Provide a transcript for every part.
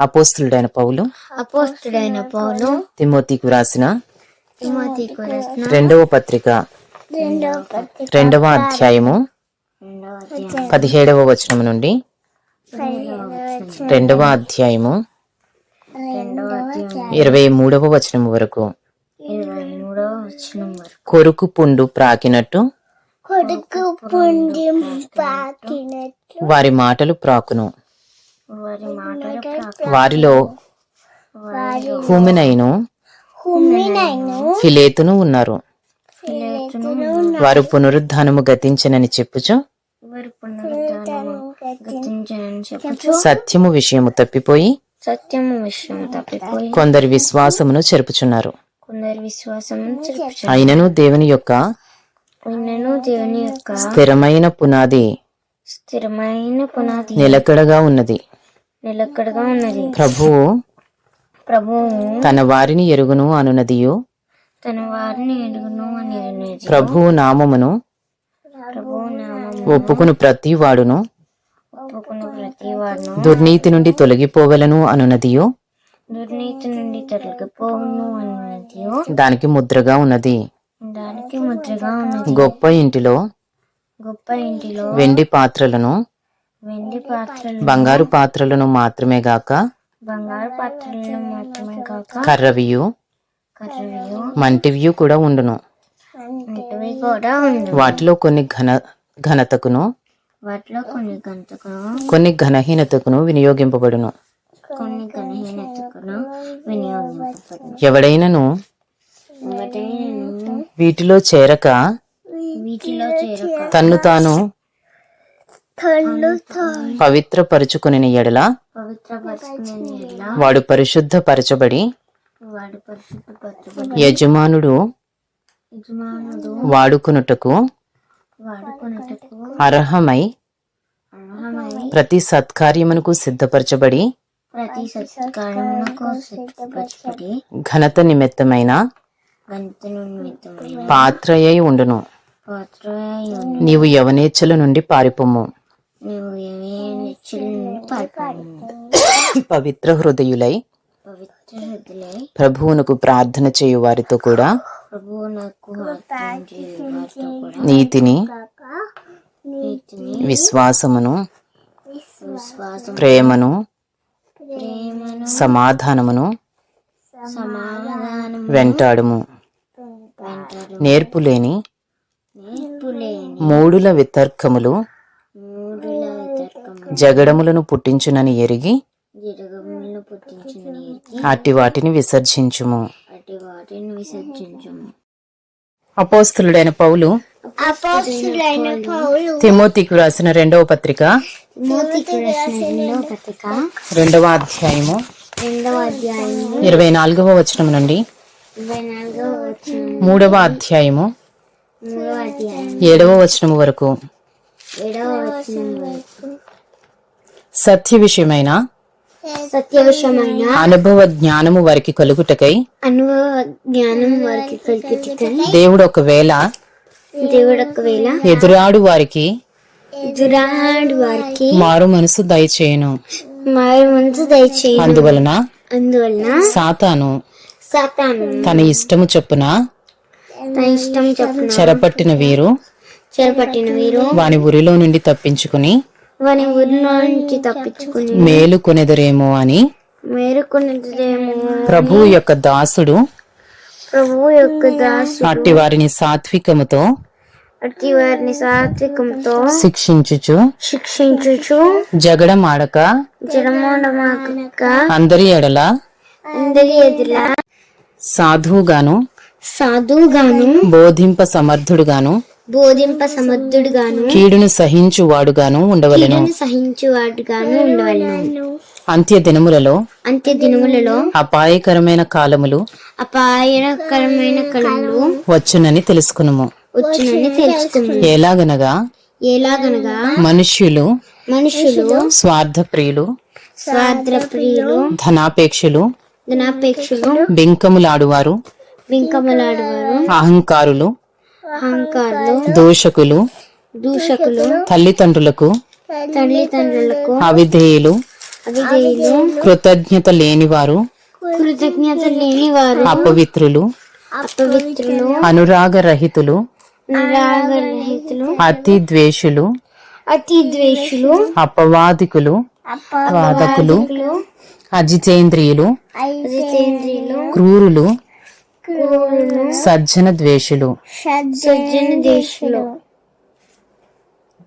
అపోస్తులుడైన పౌలు. అపోస్తుడైన పౌలు. తిమోతికి రాసిన రెండవ పత్రిక. రెండవ అధ్యాయము. పదిహేడవ వచనం నుండి రెండవ అధ్యాయము. ఇరవై మూడవ వచనం వరకు. కొరుకు పుండు ప్రాకినట్టు. వారి మాటలు ప్రాకును. వారిలో వారి హూమినైను ఫిలేతును ఉన్నారు. వారు పునరుద్ధానము గతించనని చెప్పుచు వారి పునరుద్ధానము గతించనని చెప్పచ్చు సత్యము విషయము తప్పిపోయి సత్యము విషయం తప్పిపోయి కొందరి విశ్వాసమును చెరుపుచున్నారు. కొందరి విశ్వాసం చెప్పుచు అయినను దేవుని యొక్క విన్నను దేవుని యొక్క స్థిరమైన పునాది స్థిరమైన పునాది నిలకడగా ఉన్నది. నిలకడగా ఉన్నది. ప్రభువు ప్రభువు తన వారిని ఎరుగును అనునదియు తన వారిని ఎరుగును అని అనేది ప్రభువు నామమును ప్రభువు ఒప్పుకుని ప్రతి వాడును. ఒప్పుకున్న ప్రతి వాడును. దుర్నీతి నుండి తొలగిపోవలను అనునదియు దుర్నీతి నుండి తొలగిపోవును అన్నది దానికి ముద్రగా ఉన్నది. దానికి ముద్రగా ఉన్నది. గొప్ప ఇంటిలో గొప్ప ఇంటిలో వెండి పాత్రలను వెండి పాత్రలు బంగారు పాత్రలను మాత్రమే గాక బంగారు పాత్రలను మాత్రమే కాక కర్రవియు మంటివియు కూడా ఉండును. వంటివి కూడా ఉంది వాటిలో కొన్ని ఘన ఘనతకును వాటిలో కొన్ని గంటకును కొన్ని ఘనహీనతకును వినియోగింపబడును. కొన్ని వినియోగింపబడును. ఎవడైనను ఒకటైనను వీటిలో చేరక వీటిలో చేరక తన్ను తాను పవిత్రపరుచుకుని ఎడల వాడు పరిశుద్ధపరచబడి యజమానుడు వాడుకునుటకు అర్హమై ప్రతి సత్కార్యమునకు సిద్ధపరచబడి ఘనత నిమిత్తమైన గంతను నిమిత్తమైన పాత్రయై ఉండును. నీవు యవనేచ్ఛల నుండి పారిపోము పవిత్ర హృదయులై పవిత్ర హృదయలై ప్రభువునకు ప్రార్థన చేయు వారితో కూడా నీతిని నీతిని విశ్వాసమును విశ్వాసం ప్రేమను ప్రేమను సమాధానమును సమాధానం వెంటాడుము. వెంటాడు నేర్పులేని మూడుల వితర్కములు మూడుల వితర్కము జగడములను పుట్టించునని ఎరిగి అట్టి వాటిని విసర్జించుము. అటు వాటిని విసర్జించము. అపోస్తులుడైన పౌలు తిమోతికి రాసిన రెండవ పత్రిక రెండవ అధ్యాయము ఇరవై నాలుగవ వచనం నుండి మూడవ అధ్యాయము ఏడవ వచనము వరకు సత్య విషయమైన సత్య విషయమైన అనుభవ జ్ఞానము వారికి కలుగుటకై అనుభవ జ్ఞానం వారికి కలుగుతుంది దేవుడు ఒకవేళ దేవుడు ఒకవేళ ఎదురాడు వారికి ఎదురాడు వారికి మారు మనసు దయచేయను. మారు మనసు దయచేయి అందువలన అందువలన సాతాను సాతాను తన ఇష్టము చొప్పున తన ఇష్టం చొప్పున చెరపట్టిన వీరు చేపట్టిన వీరు వాని ఉరిలో నుండి తప్పించుకుని వాని ఊరిలో నుంచి తప్పించుకుని మేలు కొనెదరేమో అని మేరుకున్నదేమో ప్రభువు యొక్క దాసుడు ప్రభువు యొక్క దాసు అట్టి వారిని సాత్వికముతో అట్టి వారిని సాత్వికంతో శిక్షించుచు శిక్షించుచు జగడమాడక జడమోడమాక అందరి ఎడల అందరి ఎదుల సాధువుగాను సాధువుగాను బోధింప సమర్థుడుగాను బోధింప సమర్థుడుగాను కీడును సహించువాడుగాను ఉండవలెను. సహించువాడుగాను ఉండవలను. అంత్య దినములలో అంత్య దినములలో అపాయకరమైన కాలములు అపాయకరమైన కళలు వచ్చునని తెలుసుకునుము. వచ్చునని తెలుసుకున్నాను ఎలాగనగా ఎలాగనగా మనుష్యులు మనుషులు స్వార్థప్రియులు స్వార్థ ప్రియులు ధనాపేక్షలు ధనాపేక్షలు బింకములాడువారు వింకమలాడువారు అహంకారులు అహంకారులు దూషకులు దూషకులు తల్లిదండ్రులకు తల్లిదండ్రులకు అవిధేయులు అవిధేయులు కృతజ్ఞత లేనివారు కృతజ్ఞత లేని వారు అపవిత్రులు అపవిత్రులు అనురాగరహితులు రాగరహితులు అతి ద్వేషులు అతి ద్వేషులు అపవాదికులు వాదకులు అజితేంద్రియులు జితేంద్రియులు క్రూరులు క్రూరులు సజ్జన ద్వేషులు.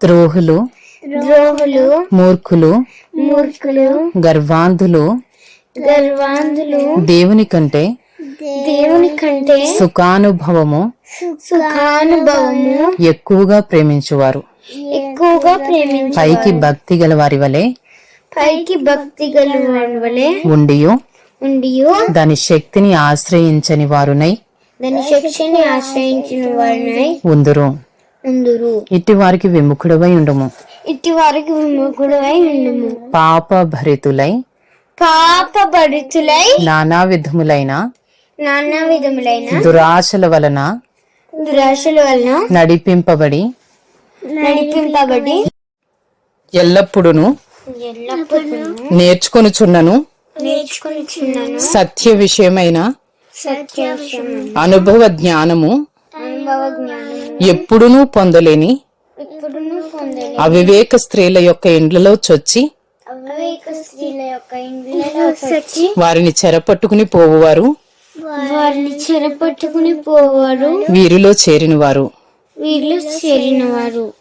ద్రోహులు. ద్రోహులు. మూర్ఖులు. మూర్ఖులు. గర్వాంధులు. గర్వాంధులు. దేవుని కంటే దేవుని కంటే సుఖానుభవము. సుఖానుభవము. ఎక్కువగా ప్రేమించువారు. ఎక్కువగా ప్రేమించు పైకి భక్తి గల వారి వలె పైకి భక్తి గల వారి వలె ఉండియు. ఉండియు. దాని శక్తిని ఆశ్రయించని వారునై దాని శక్తిని ఆశ్రయించిన వారినై ఉందురు. ఉందురు. ఇట్టి వారికి విముఖుడవై ఉండుము. ఇట్టి వారికి విముఖుడై ఉండుము. పాప భరితులై పాప భరితులై నానా విధములైన నానా విధములైన దురాశల వలన దురాశల వలన నడిపింపబడి నడిపింపబడి ఎల్లప్పుడూ ఎల్లప్పుడూ నేర్చుకొనుచున్నను. నేర్చుకుంటున్నాను. సత్య విషయమైన? సత్య అనుభవ జ్ఞానము? అనుభవ ఎప్పుడునూ పొందలేని? అవివేక స్త్రీల యొక్క ఇండ్లలో చొచ్చి? అవివేక స్త్రీల యొక్క ఇండ్లలో వచ్చి వారిని చెరపట్టుకుని పోవువారు? వారిని చెరపట్టుకుని పోవారు వీరిలో చేరినవారు? వీళ్ళు చేరిన వారు